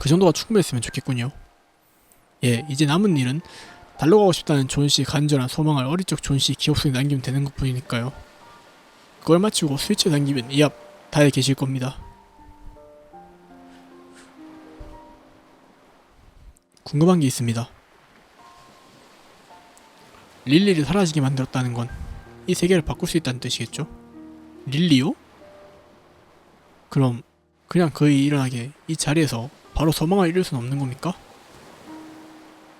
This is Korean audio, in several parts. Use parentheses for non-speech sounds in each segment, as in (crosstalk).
그 정도가 충분했으면 좋겠군요. 예, 이제 남은 일은 달러 가고 싶다는 존 씨의 간절한 소망을 어릴 적 존씨 기억 속에 남기면 되는 것 뿐이니까요. 그걸 마치고 스위치를 당기면 이 앞 다에 계실 겁니다. 궁금한 게 있습니다. 릴리를 사라지게 만들었다는 건 이 세계를 바꿀 수 있다는 뜻이겠죠? 릴리요? 그럼 그냥 그 일이 일어나게 이 자리에서 바로 소망을 이룰 수는 없는 겁니까?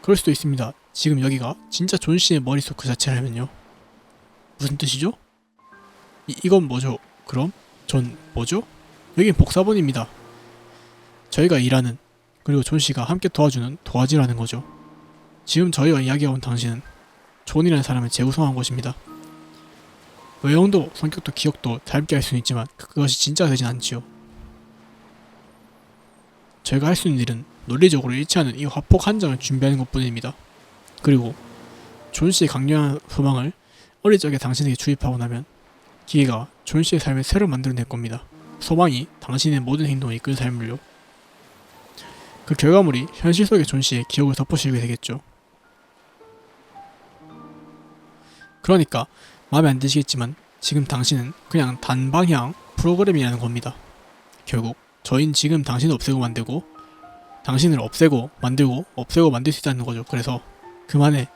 그럴 수도 있습니다. 지금 여기가 진짜 존 씨의 머릿속 그 자체라면요. 무슨 뜻이죠? 이, 이건 뭐죠? 그럼 전 뭐죠? 여긴 복사본입니다. 저희가 일하는 그리고 존 씨가 함께 도와주는 도화지라는 거죠. 지금 저희와 이야기가 온 당신은 존이라는 사람을 재구성한 것입니다. 외형도 성격도 기억도 닮게 할 수는 있지만 그것이 진짜가 되진 않지요. 저희가 할 수 있는 일은 논리적으로 일치하는 이 화폭 한 장을 준비하는 것뿐입니다. 그리고 존 씨의 강렬한 소망을 어릴 적에 당신에게 주입하고 나면 기계가 존 씨의 삶을 새로 만들어낼 겁니다. 소망이 당신의 모든 행동을 이끌 삶을요. 그 결과물이 현실 속의 존 씨의 기억을 덮어씌우게 되겠죠. 그러니까 마음에 안 드시겠지만 지금 당신은 그냥 단방향 프로그램이라는 겁니다. 결국 저희는 지금 당신을 없애고 만들고 당신을 없애고 만들고 없애고 만들 수 있다는 거죠. 그래서 그만해.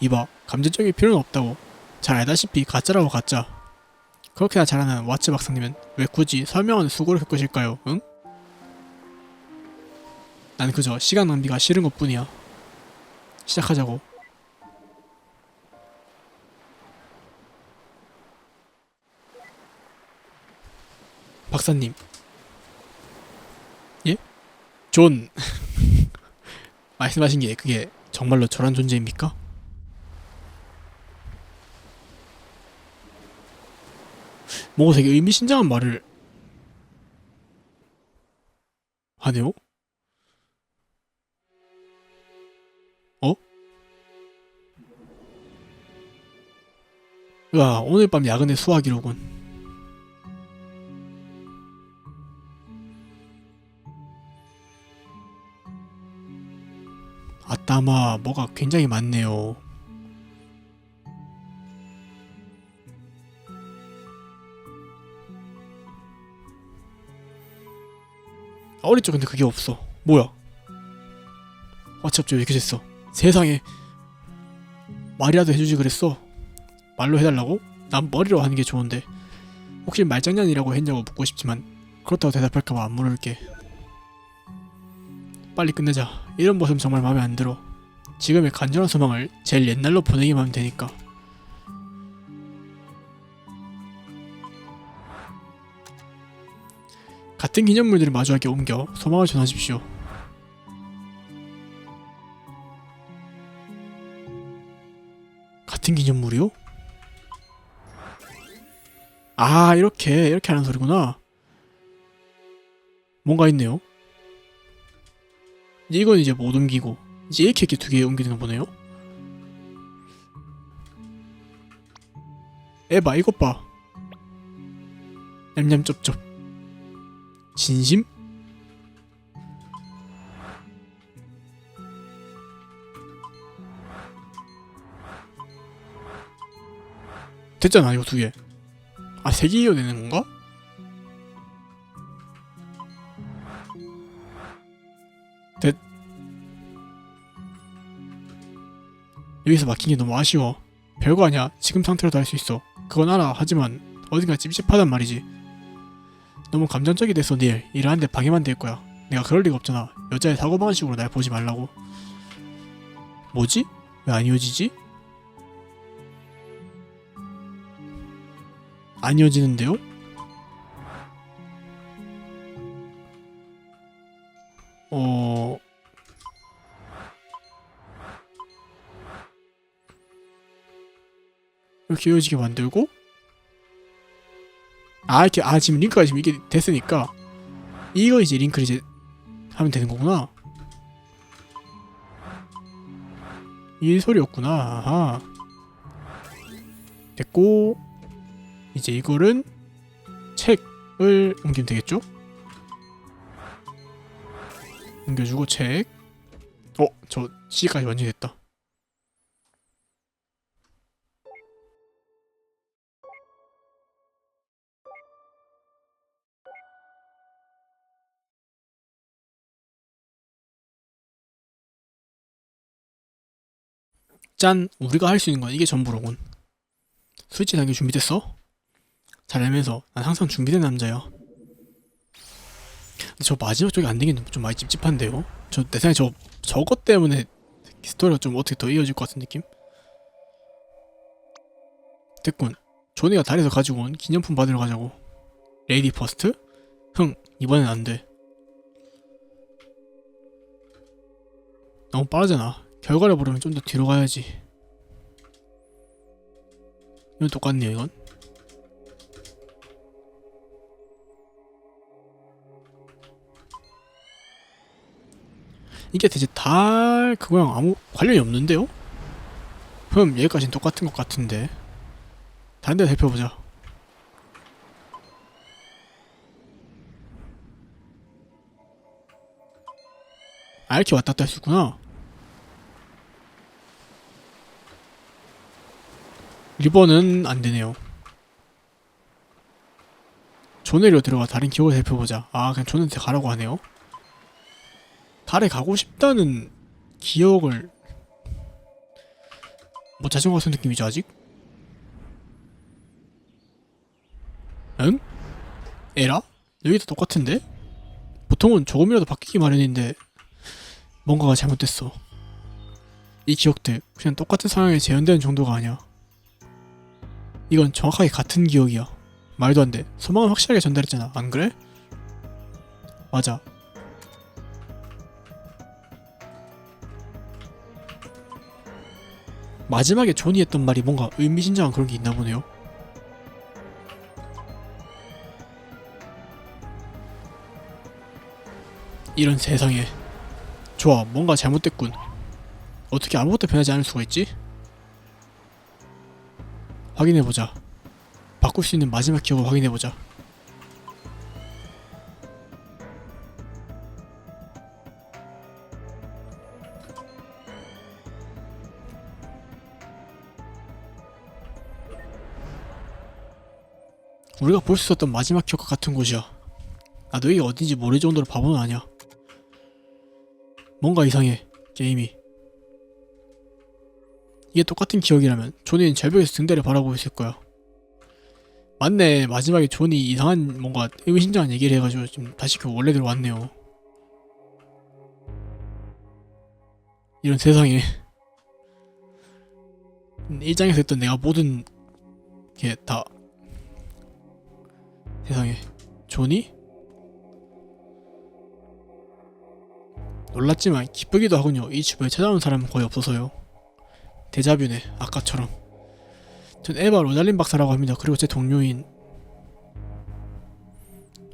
이봐 감정적인 필요는 없다고 잘 알다시피 가짜라고 가짜. 그렇게나 잘하는 왓츠 박사님은 왜 굳이 설명하는 수고를 겪으실까요? 응? 난 그저 시간 낭비가 싫은 것 뿐이야. 시작하자고. 박사님. 예? 존. (laughs) 말씀하신 게 그게 정말로 저런 존재입니까? 뭔가 되게 의미심장한 말을 하네요? 어? 와, 오늘 밤 야근에 수화기로군. 아따마 뭐가 굉장히 많네요. 어릴 적 근데 그게 없어. 뭐야? 어차피 왜 이렇게 됐어? 세상에 말이라도 해주지 그랬어. 말로 해달라고? 난 머리로 하는 게 좋은데 혹시 말장난이라고 했냐고 묻고 싶지만 그렇다고 대답할까봐 안 물을게. 빨리 끝내자. 이런 모습 정말 마음에 안 들어. 지금의 간절한 소망을 제일 옛날로 보내기만 하면 되니까. 같은 기념물들을 마주하게 옮겨 소망을 전하십시오. 같은 기념물이요? 아 이렇게 이렇게 하는 소리구나. 뭔가 있네요. 이건 이제 못 옮기고 이제 이렇게 이렇게 두 개 옮기는 거 보네요. 에바 이것 봐. 냠냠 쩝쩝. 진심? 됐잖아 이거 두 개. 아 세 개 이어내는 건가? 여기서 막힌 게 너무 아쉬워. 별거 아니야. 지금 상태로도 할 수 있어. 그건 알아. 하지만 어딘가 찝찝하단 말이지. 너무 감정적이 돼서 닐 일하는데 방해만 될 거야. 내가 그럴 리가 없잖아. 여자의 사고방식으로 날 보지 말라고. 뭐지? 왜 안 이어지지? 안 이어지는데요? 어... 이렇게 이어지게 만들고 아 이렇게 아 지금 링크가 지금 이게 됐으니까 이거 이제 링크를 이제 하면 되는 거구나 이 소리였구나 아하 됐고 이제 이거는 책을 옮기면 되겠죠? 넘겨주고 책. 어, 저 C까지 완성됐다. 짠! 우리가 할 수 있는 건 이게 전부로군. 스위치 단계 준비됐어? 잘 알면서 난 항상 준비된 남자야. 근데 저 마지막 쪽이 안 되겠는 좀 많이 찝찝한데요? 저 내 생각에 저 저것 때문에 스토리가 좀 어떻게 더 이어질 것 같은 느낌? 됐군. 조니가 달에서 가지고 온 기념품 받으러 가자고. 레이디 퍼스트? 흥, 이번엔 안 돼. 너무 빠르잖아. 결과를 보려면 좀 더 뒤로 가야지. 이건 똑같네요, 이건. 이게 대체 달 그거랑 아무 관련이 없는데요? 그럼 여기까지는 똑같은 것 같은데 다른 데 살펴보자 아 이렇게 왔다 갔다 있구나 리버는 안 되네요 존내로 들어가 다른 기억을 살펴보자 아 그냥 존한테 가라고 하네요 달에 가고 싶다는 기억을 뭐 자전거 같은 느낌이죠 아직? 응? 에라? 여기도 똑같은데? 보통은 조금이라도 바뀌기 마련인데 뭔가가 잘못됐어 이 기억들 그냥 똑같은 상황에 재현되는 정도가 아니야 이건 정확하게 같은 기억이야 말도 안 돼 소망은 확실하게 전달했잖아 안 그래? 맞아 마지막에 존이 했던 말이 뭔가 의미심장한 그런 게 있나 보네요. 이런 세상에 좋아 뭔가 잘못됐군 어떻게 아무것도 변하지 않을 수가 있지? 확인해보자 바꿀 수 있는 마지막 기억을 확인해보자 우리가 볼 수 있었던 마지막 기억과 같은 곳이야. 나도 이게 어딘지 모를 정도로 바보는 아니야. 뭔가 이상해, 게임이. 이게 똑같은 기억이라면 존이는 절벽에서 등대를 바라보고 있을 거야. 맞네, 마지막에 존이 이상한 뭔가 의미심장한 얘기를 해가지고 지금 다시 그 원래대로 왔네요. 이런 세상에. 일장에서 했던 내가 모든 게 다 세상에 존이? 놀랐지만 기쁘기도 하군요. 이 주변에 찾아온 사람은 거의 없어서요. 대자뷰네, 아까처럼. 전 에바 로잘린 박사라고 합니다. 그리고 제 동료인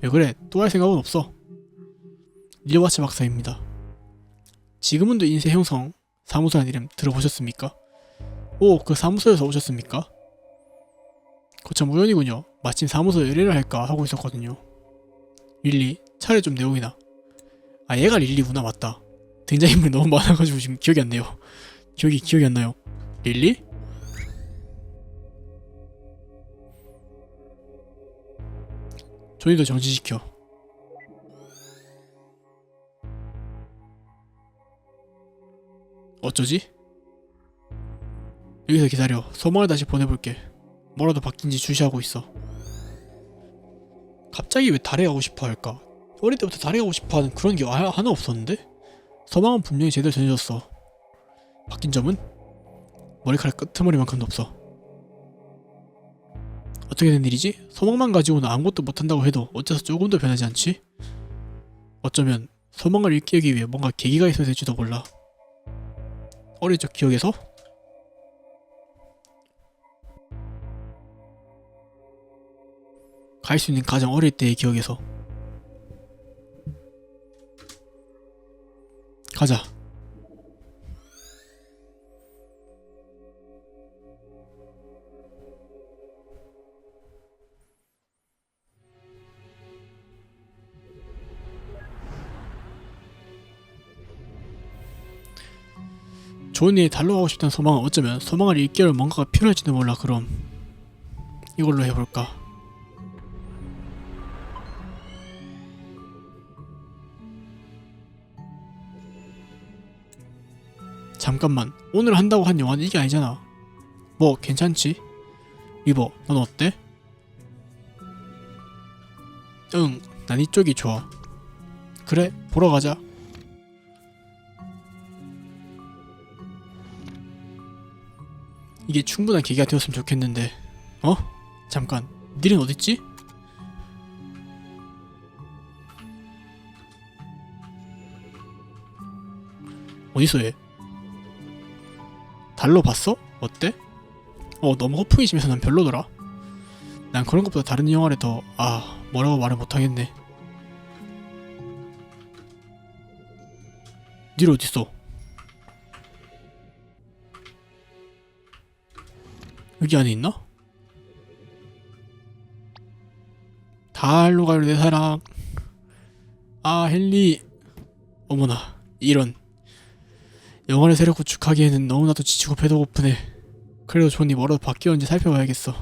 왜 그래? 또 할 생각은 없어. 릴와츠 박사입니다. 지금은도 인쇄 형성 사무소란 이름 들어보셨습니까? 오, 그 사무소에서 오셨습니까? 거참 우연이군요. 마침 사무소에 의뢰를 할까 하고 있었거든요. 릴리, 차례 좀 내용이나. 아 얘가 릴리구나 맞다. 등장인물이 너무 많아가지고 지금 기억이 안 나요. 기억이 기억이 안 나요. 릴리? 조니도 정지시켜. 어쩌지? 여기서 기다려. 소망을 다시 보내볼게. 뭐라도 바뀐지 주시하고 있어. 갑자기 왜 달에 가고 싶어 할까? 어릴 때부터 달에 가고 싶어 하는 그런 게 하- 하나 없었는데? 서방은 분명히 제대로 전해줬어. 바뀐 점은? 머리카락 끄트머리만큼도 없어. 어떻게 된 일이지? 소망만 가지고는 아무것도 못한다고 해도 어째서 조금도 변하지 않지? 어쩌면 소망을 일깨우기 위해 뭔가 계기가 있어야 될지도 몰라. 어릴 적 기억에서? 갈 수 있는 가장 어릴 때의 기억에서 가자 조니에 달러 가고 싶다는 소망은 어쩌면 소망을 일깨울 뭔가가 필요할지도 몰라. 그럼 이걸로 해볼까? 잠깐만. 오늘 한다고 한 영화는 이게 아니잖아. 뭐 괜찮지? 리버 넌 어때? 응 난 이쪽이 좋아. 그래 보러 가자 이게 충분한 계기가 되었으면 좋겠는데 어? 잠깐 닐은 어딨지? 어디서 얘? 달러 봤어? 어때? 어 너무 허풍이 심해서 난 별로더라 난 그런 것보다 다른 영화를 더 아 뭐라고 말을 못하겠네 닐 어딨어? 여기 안에 있나? 달로 가요 내 사랑. 아 헨리. 어머나 이런. 영화를 새로 구축하기에는 너무나도 지치고 배도 고프네. 그래도 존이 뭐라도 바뀌었는지 살펴봐야겠어.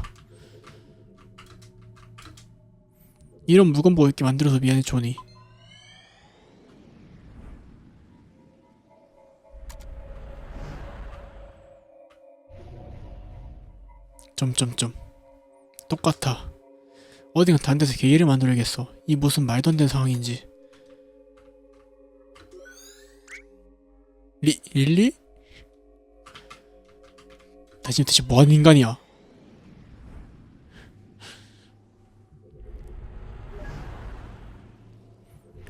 이런 물건 보고 있게 만들어서 미안해 존이 점점점 똑같아 어딘가 다른 데서 계기를 만들어야겠어 이 무슨 말도 안 되는 상황인지 리, 릴리? 당신 대체 뭐하는 인간이야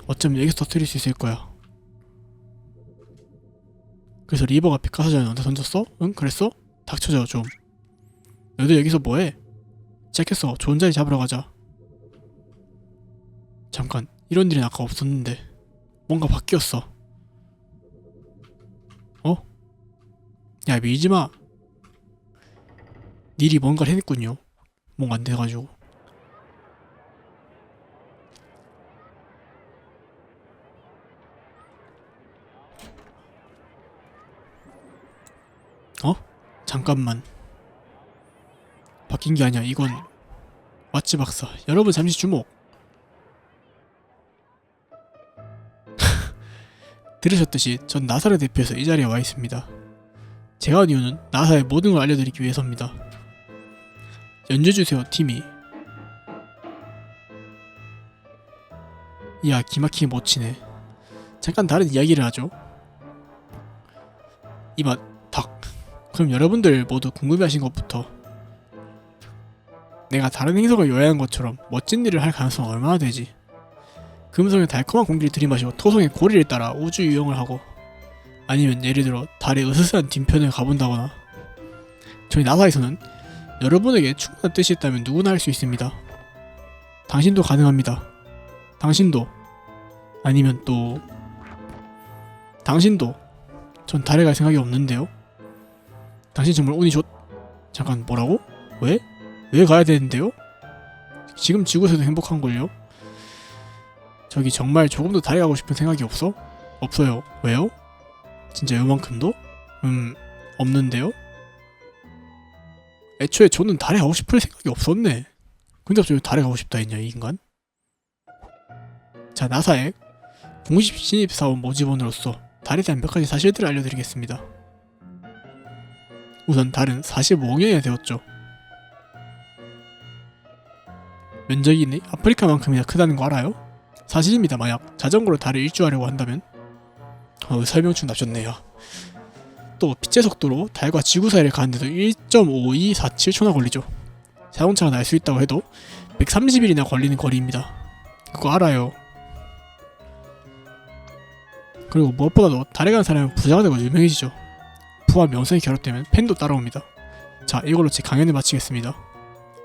어쩌면 여기서 터뜨릴 수 있을 거야 그래서 리버가 피카소전에 너한테 던졌어? 응? 그랬어? 닥쳐줘 좀 너도 여기서 뭐해? 시작했어. 좋은 자리 잡으러 가자. 잠깐, 이런 일은 아까 없었는데 뭔가 바뀌었어. 어? 야, 밀지 마. 닐이 뭔가를 해냈군요. 뭔가 안 돼가지고. 어? 잠깐만. 바뀐 게 아니야. 이건 왓츠 박사. 여러분 잠시 주목. (laughs) 들으셨듯이 전 나사를 대표해서 이 자리에 와 있습니다. 제가 온 이유는 나사의 모든 걸 알려드리기 위해서입니다. 연주주세요, 팀이. 이야, 기막히게 못 치네. 잠깐 다른 이야기를 하죠. 이만, 닭. 그럼 여러분들 모두 궁금해하신 것부터 내가 다른 행성을 여행한 것처럼 멋진 일을 할 가능성은 얼마나 되지? 금성의 달콤한 공기를 들이마시고 토성의 고리를 따라 우주 유영을 하고 아니면 예를 들어 달의 으스스한 뒷편을 가본다거나 저희 나사에서는 여러분에게 충분한 뜻이 있다면 누구나 할 수 있습니다. 당신도 가능합니다. 당신도 아니면 또 당신도 전 달에 갈 생각이 없는데요. 당신 정말 운이 좋... 잠깐 뭐라고? 왜? 왜 가야 되는데요? 지금 지구에서도 행복한걸요? 저기 정말 조금도 달에 가고 싶은 생각이 없어? 없어요. 왜요? 진짜 요만큼도? 음, 없는데요? 애초에 저는 달에 가고 싶을 생각이 없었네. 근데 갑자기 왜 달에 가고 싶다 했냐, 이 인간? 자, 나사의 공식 신입사원 모집원으로서 달에 대한 몇 가지 사실들을 알려드리겠습니다. 우선 달은 45억 년이나 되었죠. 면적이 아프리카만큼이나 크다는 거 알아요? 사실입니다. 만약 자전거로 달을 일주하려고 한다면 어, 설명충 납셨네요. 또 빛의 속도로 달과 지구 사이를 가는데도 1.5247초나 걸리죠. 자동차가 날 수 있다고 해도 130일이나 걸리는 거리입니다. 그거 알아요. 그리고 무엇보다도 달에 간 사람은 부자가 되고 유명해지죠. 부와 명성이 결합되면 팬도 따라옵니다. 자, 이걸로 제 강연을 마치겠습니다.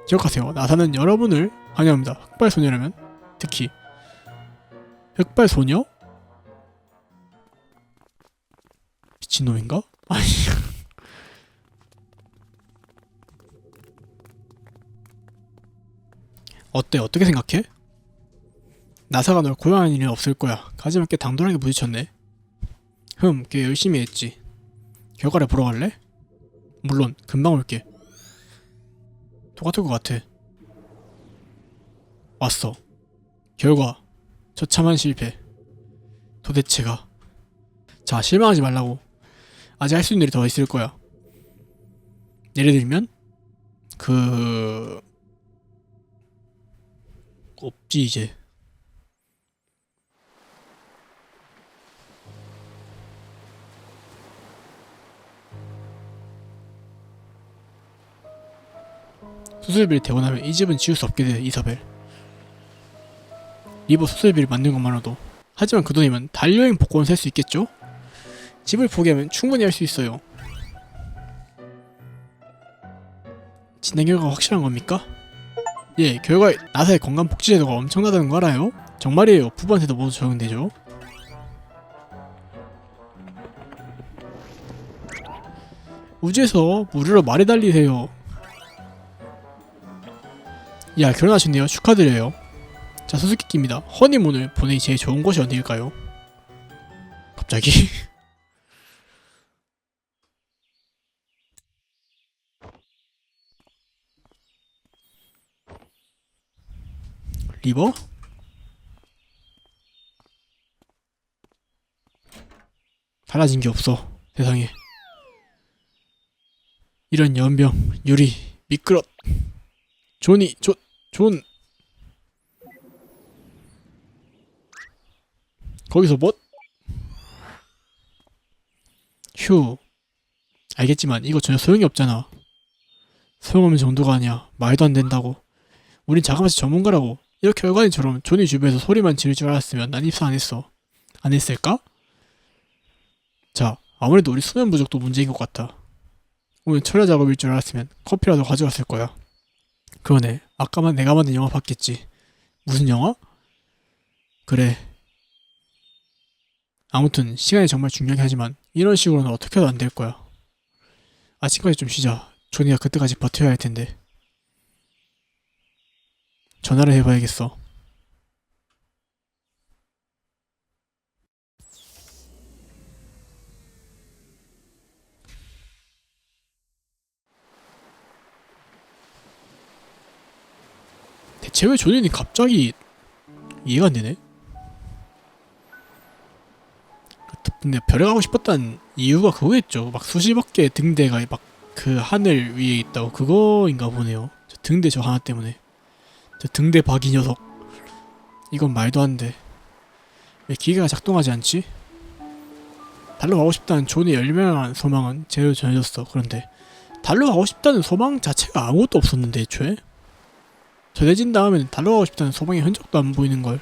기억하세요. 나사는 여러분을 환영합니다. 흑발소녀라면 특히 흑발소녀? 미친놈인가? (laughs) 아니 어때? 어떻게 생각해? 나사가 널 고용하는 일은 없을 거야. 하지만 꽤 당돌하게 부딪혔네. 흠, 꽤 열심히 했지. 결과를 보러 갈래? 물론 금방 올게. 똑같을 것 같아. 왔어. 결과 처참한 실패. 도대체가 자 실망하지 말라고. 아직 할 수 있는 일이 더 있을 거야. 예를 들면 그 없지 이제. 수술비를 대고 나면 이 집은 지울 수 없게 돼 이사벨 리버 수술비를 만든 것만으로도 하지만 그 돈이면 달여행 복권을 살 수 있겠죠? 집을 포기하면 충분히 할 수 있어요 진단 결과가 확실한 겁니까? 예, 결과에 나사의 건강복지제도가 엄청나다는 거 알아요? 정말이에요. 부부한테도 모두 적용되죠. 우주에서 무료로 말에 달리세요. 야, 결혼하셨네요. 축하드려요. 자, 수수께끼입니다. 허니문을 보내기 제일 좋은 곳이 어디일까요? 갑자기? (laughs) 리버? 달라진 게 없어 세상에 이런 연병 유리 미끄럽 존이 존, 존 거기서 뭐? 휴 알겠지만 이거 전혀 소용이 없잖아 소용없는 정도가 아니야 말도 안 된다고 우린 자가마치 전문가라고 이렇게 결과인처럼 존이 주변에서 소리만 지를 줄 알았으면 난 입사 안 했어. 안 했을까? 자, 아무래도 우리 수면 부족도 문제인 것 같아. 오늘 철야 작업일 줄 알았으면 커피라도 가져왔을 거야. 그러네. 아까만 내가 만든 영화 봤겠지. 무슨 영화? 그래. 아무튼 시간이 정말 중요하긴 하지만 이런 식으로는 어떻게 해도 안 될 거야. 아침까지 좀 쉬자. 존이가 그때까지 버텨야 할 텐데. 전화를 해봐야겠어. 대체 왜 조진이 갑자기 이해가 안 되네? 근데 별에 가고 싶었던 이유가 그거였죠. 막 수십억 개의 등대가 막 그 하늘 위에 있다고 그거인가 보네요. 저 등대 저 하나 때문에. 저 등대 박이 녀석. 이건 말도 안 돼. 왜 기계가 작동하지 않지? 달로 가고 싶다는 존의 열명한 소망은 제대로 전해졌어. 그런데 달로 가고 싶다는 소망 자체가 아무것도 없었는데 애초에 전해진 다음에는 달로 가고 싶다는 소망의 흔적도 안 보이는 걸.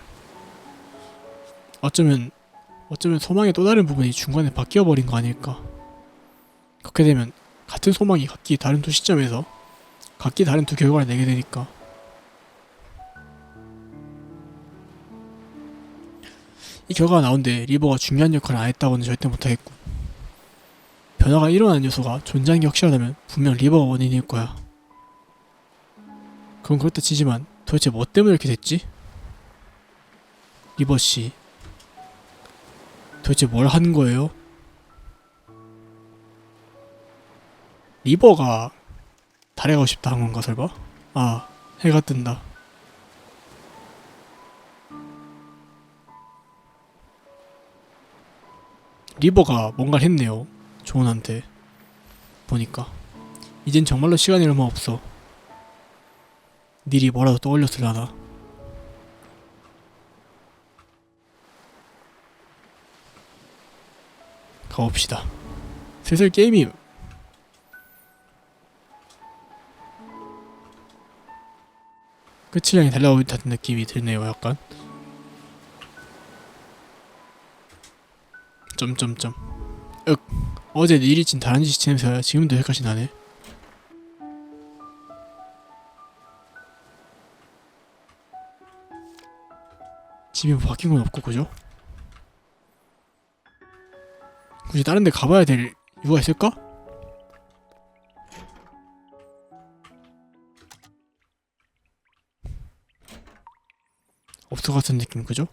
어쩌면 어쩌면 소망의 또 다른 부분이 중간에 바뀌어 버린 거 아닐까. 그렇게 되면 같은 소망이 각기 다른 두 시점에서 각기 다른 두 결과를 내게 되니까 이 결과가 나온데 리버가 중요한 역할을 안 했다고는 절대 못하겠고 변화가 일어나는 요소가 존재한 게 확실하다면 분명 리버가 원인일 거야 그건 그렇다 치지만 도대체 뭐 때문에 이렇게 됐지? 리버 씨 도대체 뭘 하는 거예요? 리버가 달에 가고 싶다 한 건가 설마? 아 해가 뜬다 리버가 뭔가를 했네요. 조은한테 보니까 이젠 정말로 시간이 얼마 없어. 니리 뭐라도 떠올렸을라나. 가봅시다. 슬슬 게임이 향해 달려오고 있다는 느낌이 드네요. 약간. 점점점 윽 어제 일이 진 다른 짓이 냄새가 지금도 여기까지 나네 집이 뭐 바뀐 건 없고 그죠? 굳이 다른 데 가봐야 될 이유가 있을까? 없을 것 같은 느낌 그죠?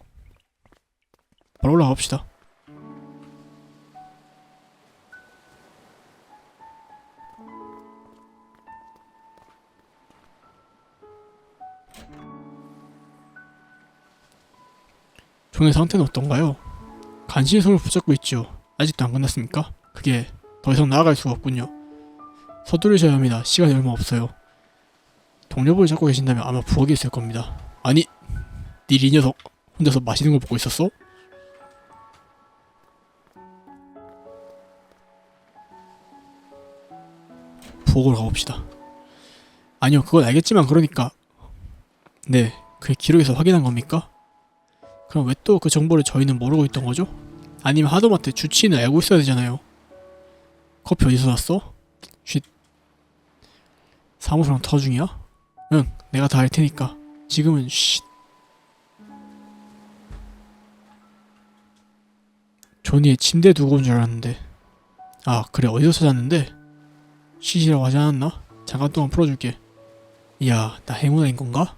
바로 올라갑시다 종의 상태는 어떤가요? 간신히 손을 붙잡고 있죠 아직도 안 끝났습니까? 그게 더 이상 나아갈 수가 없군요. 서두르셔야 합니다. 시간이 얼마 없어요. 동료분을 찾고 계신다면 아마 부엌에 있을 겁니다. 아니, 니이 녀석 혼자서 마시는 걸 보고 있었어? 부엌으로 가봅시다. 아니요, 그건 알겠지만 그러니까 네, 그게 기록에서 확인한 겁니까? 그럼 왜 또 그 정보를 저희는 모르고 있던 거죠? 아니면 하도마트 주치인을 알고 있어야 되잖아요. 커피 어디서 났어? 쉿. 사무소랑 터 중이야? 응, 내가 다할 테니까. 지금은 쉿. 조니의 침대에 두고 온 줄 알았는데. 아, 그래, 어디서 찾았는데? 쉿이라고 하지 않았나? 잠깐 동안 풀어줄게. 이야, 나 행운아인 건가?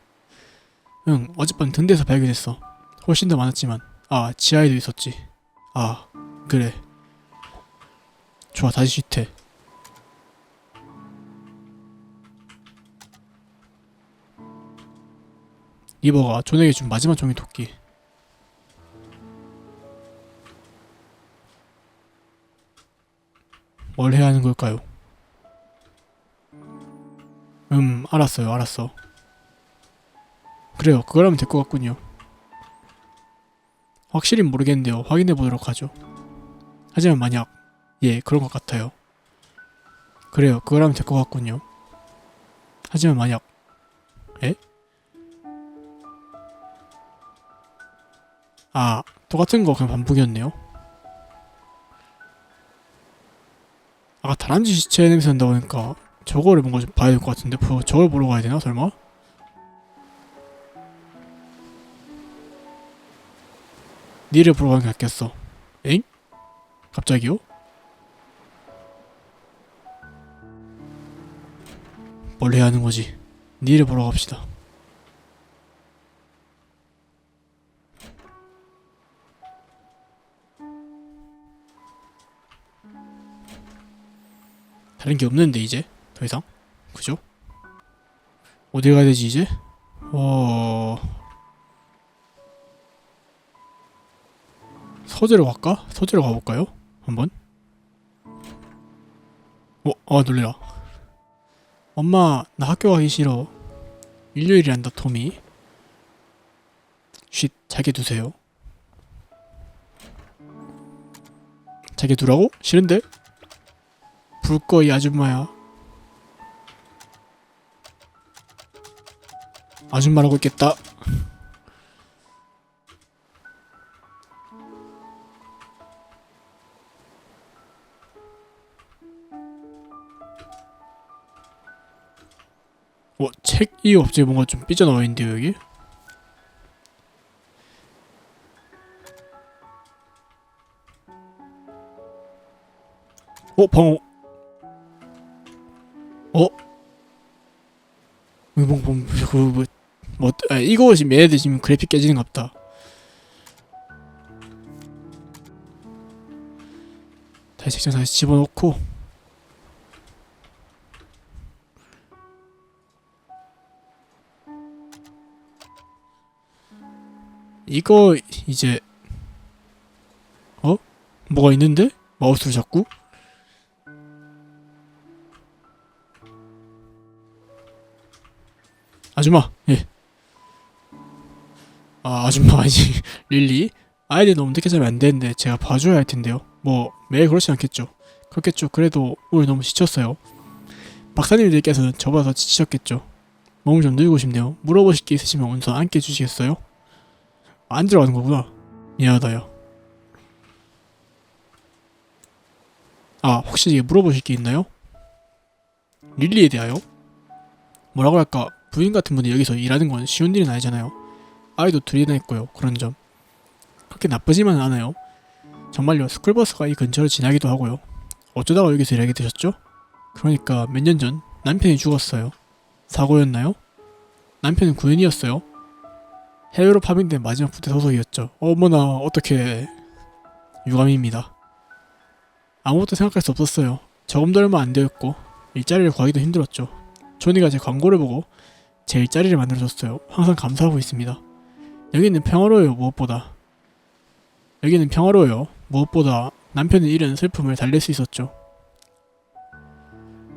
응, 어젯밤 등대에서 발견했어. 훨씬 더 많았지만, 아, 지하에도 있었지. 아, 그래. 좋아, 다시 쉿해. 리버가 존에게 준 마지막 종이 토끼. 뭘 해야 하는 걸까요? 음, 알았어요, 알았어. 그래요, 그거라면 될 것 같군요. 확실히 모르겠는데요. 확인해 보도록 하죠. 하지만 만약 예 그런 것 같아요. 그래요, 그거라면 될 것 같군요. 하지만 만약 에? 아 똑같은 거 그냥 반복이었네요. 아까 다람쥐 시체 냄새 난다고 하니까 저거를 뭔가 좀 봐야 될 것 같은데 뭐 저걸 보러 가야 되나 설마? 니를 보러 가는 게 낫겠어. 엥? 갑자기요? 뭘 해야 하는 거지? 니를 보러 갑시다. 다른 게 없는데 이제 더 이상 그죠? 어디 가야 되지 이제? 어 서재로 갈까? 서재로 가볼까요? 한번. 어, 아 놀래라. 엄마, 나 학교 가기 싫어. 일요일이란다, 토미. 쉿, 자게 두세요. 자게 두라고? 싫은데? 불 꺼, 이 아줌마야. 아줌마라고 있겠다. 어, 책이 없지 뭔가 좀 삐져나와 있는데요 여기? 어 방어 어? 뭐, 뭐, 뭐, 그, 뭐, 뭐, 아, 이거 지금 얘네들 지금 그래픽 깨지는 갑다. 다시 책장 다시 집어넣고 이거 이제 어? 뭐가 있는데? 마우스를 잡고? 아줌마 예. 아 아줌마 (laughs) 아니 릴리 아이들 너무 늦게 자면 안 되는데 제가 봐줘야 할 텐데요 뭐 매일 그렇지 않겠죠 그렇겠죠 그래도 오늘 너무 지쳤어요 박사님들께서는 저보다 더 지치셨겠죠 몸을 좀 누이고 싶네요 물어보실 게 있으시면 우선 앉게 해주시겠어요? 안 들어가는 거구나. 미안하다요. 아, 혹시 물어보실 게 있나요? 릴리에 대하여? 뭐라고 할까? 부인 같은 분이 여기서 일하는 건 쉬운 일은 아니잖아요. 아이도 둘이나 있고요. 그런 점. 그렇게 나쁘지만은 않아요. 정말요. 스쿨버스가 이 근처를 지나기도 하고요. 어쩌다가 여기서 일하게 되셨죠? 그러니까 몇 년 전 남편이 죽었어요. 사고였나요? 남편은 군인이었어요. 해외로 파병된 마지막 부대 소속이었죠. 어머나 어떻게 유감입니다. 아무것도 생각할 수 없었어요. 저금도 얼마 안 되었고 일자리를 구하기도 힘들었죠. 조니가 제 광고를 보고 제 일자리를 만들어줬어요. 항상 감사하고 있습니다. 여기는 평화로워요 무엇보다. 여기는 평화로워요. 무엇보다 남편의 잃은 슬픔을 달랠 수 있었죠.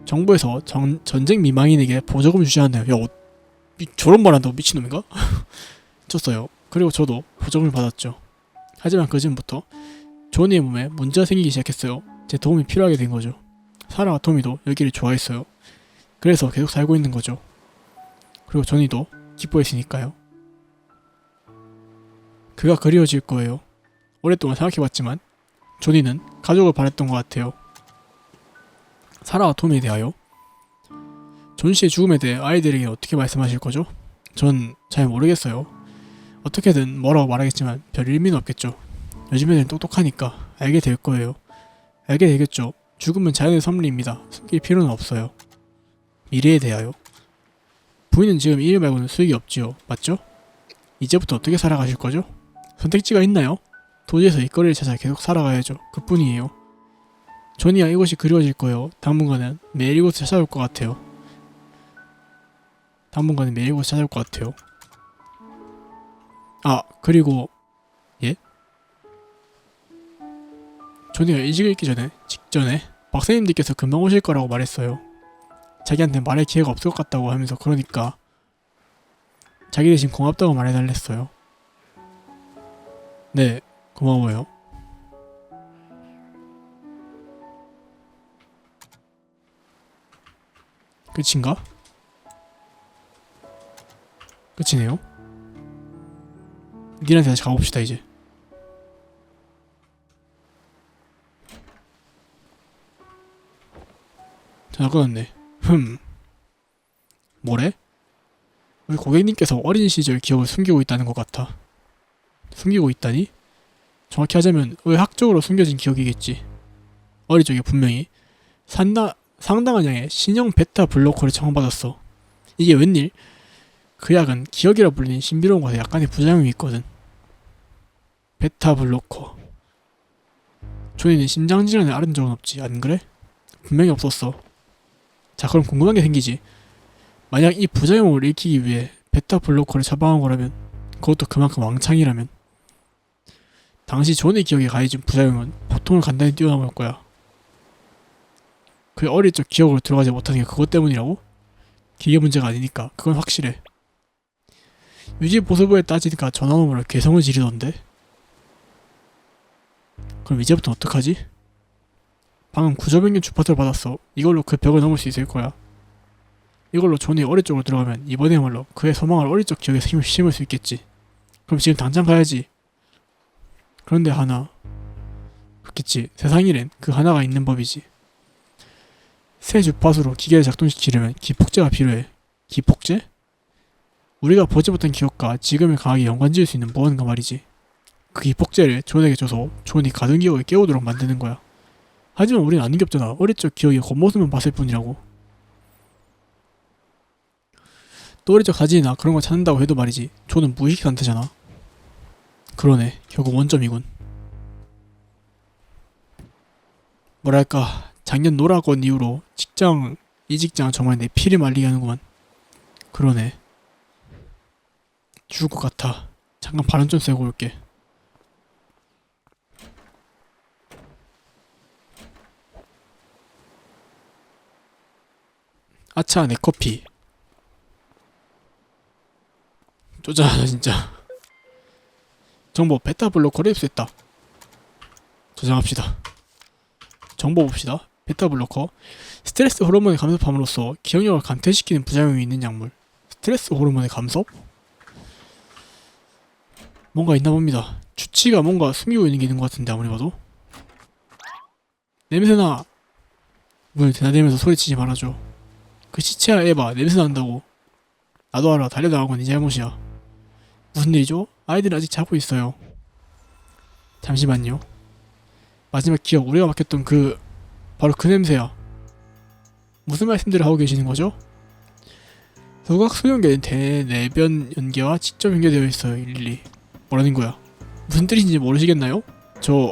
정부에서 전, 전쟁 미망인에게 보조금을 주지 않나요? 야, 어, 미, 저런 말 한다고 미친놈인가? (laughs) 쳤어요. 그리고 저도 보조금을 받았죠. 하지만 그 즈음부터 조니의 몸에 문제가 생기기 시작했어요. 제 도움이 필요하게 된 거죠. 사라와 토미도 여기를 좋아했어요. 그래서 계속 살고 있는 거죠. 그리고 조니도 기뻐했으니까요. 그가 그리워질 거예요. 오랫동안 생각해봤지만 조니는 가족을 바랬던 것 같아요. 사라와 톰에 대하여 존 씨의 죽음에 대해 아이들에게 어떻게 말씀하실 거죠? 전 잘 모르겠어요. 어떻게든 뭐라고 말하겠지만 별 의미는 없겠죠. 요즘 애들은 똑똑하니까 알게 될 거예요. 알게 되겠죠. 죽음은 자연의 섭리입니다. 숨길 필요는 없어요. 미래에 대하여 부인은 지금 이일 말고는 수익이 없지요. 맞죠? 이제부터 어떻게 살아가실 거죠? 선택지가 있나요? 도시에서 일거리를 찾아 계속 살아가야죠. 그뿐이에요. 조니야 이곳이 그리워질 거예요. 당분간은 매일 이곳을 찾아올 것 같아요. 당분간은 매일 이곳을 찾아올 것 같아요. 아 그리고 예? 조니가 일찍 읽기 전에 직전에 박사님들께서 금방 오실 거라고 말했어요. 자기한테 말할 기회가 없을 것 같다고 하면서 그러니까 자기 대신 고맙다고 말해달랬어요. 네, 고마워요. 끝인가? 끝이네요. 니한테 다시 가봅시다 이제. 전화 끊었네. 흠. 뭐래? 우리 고객님께서 어린 시절 기억을 숨기고 있다는 것 같아. 숨기고 있다니? 정확히 하자면 의학적으로 숨겨진 기억이겠지. 어릴 적에 분명히 산다, 상당한 양의 신형 베타 블로커를 처방받았어. 이게 웬일? 그 약은 기억이라 불리는 신비로운 것에 약간의 부작용이 있거든. 베타 블로커. 조이는 심장 질환을 앓은 적은 없지, 안 그래? 분명히 없었어. 자, 그럼 궁금한 게 생기지. 만약 이 부작용을 일으키기 위해 베타 블로커를 처방한 거라면, 그것도 그만큼 왕창이라면, 당시 존의 기억에 가해진 부작용은 보통을 간단히 뛰어넘을 거야. 그 어릴 적 기억으로 들어가지 못하는 게 그것 때문이라고? 기계 문제가 아니니까 그건 확실해. 유지 보수부에 따지니까 전화번호를 개성을 지르던데. 그럼 이제부터 어떡하지? 방금 구조변경 주파수를 받았어. 이걸로 그 벽을 넘을 수 있을 거야. 이걸로 존이 어릴 적으로 들어가면 이번에야말로 그의 소망을 어릴 적 기억에 힘을 심을 수 있겠지. 그럼 지금 당장 가야지. 그런데 하나. 그렇겠지. 세상 일엔 그 하나가 있는 법이지. 새 주파수로 기계를 작동시키려면 기폭제가 필요해. 기폭제? 우리가 보지 못한 기억과 지금을 강하게 연관지을 수 있는 무언가 말이지. 그 기폭제를 존에게 줘서 존이 가둔 기억을 깨우도록 만드는 거야. 하지만 우린 게 없잖아. 어릴 적 기억의 겉모습만 봤을 뿐이라고. 또 어릴 적 사진이나 그런 걸 찾는다고 해도 말이지. 존은 무의식 상태잖아. 그러네. 결국 원점이군. 뭐랄까 작년 노라건 이후로 직장 이 직장은 정말 내 피를 말리게 하는구만. 그러네. 죽을 것 같아. 잠깐 바람 좀 쐬고 올게. 아차 내 커피. 쪼잔하다 진짜. 정보 베타 블로커를 입수했다. 저장합시다. 정보 봅시다. 베타 블로커. 스트레스 호르몬의 감소함으로써 기억력을 감퇴시키는 부작용이 있는 약물. 스트레스 호르몬의 감소? 뭔가 있나 봅니다. 주치가 뭔가 숨기고 있는 게 있는 것 같은데 아무리 봐도. 냄새나. 문을 대나대면서 소리치지 말아줘. 그 시체야 에바 냄새 난다고. 나도 알아 달려나간 건네 잘못이야. 무슨 일이죠? 아이들은 아직 자고 있어요. 잠시만요. 마지막 기억 우리가 맡겼던 그 바로 그 냄새야. 무슨 말씀들을 하고 계시는 거죠? 소각 수용계는 대내변 연계와 직접 연계되어 있어요. 일일이. 뭐라는 거야? 무슨 뜻인지 모르시겠나요? 저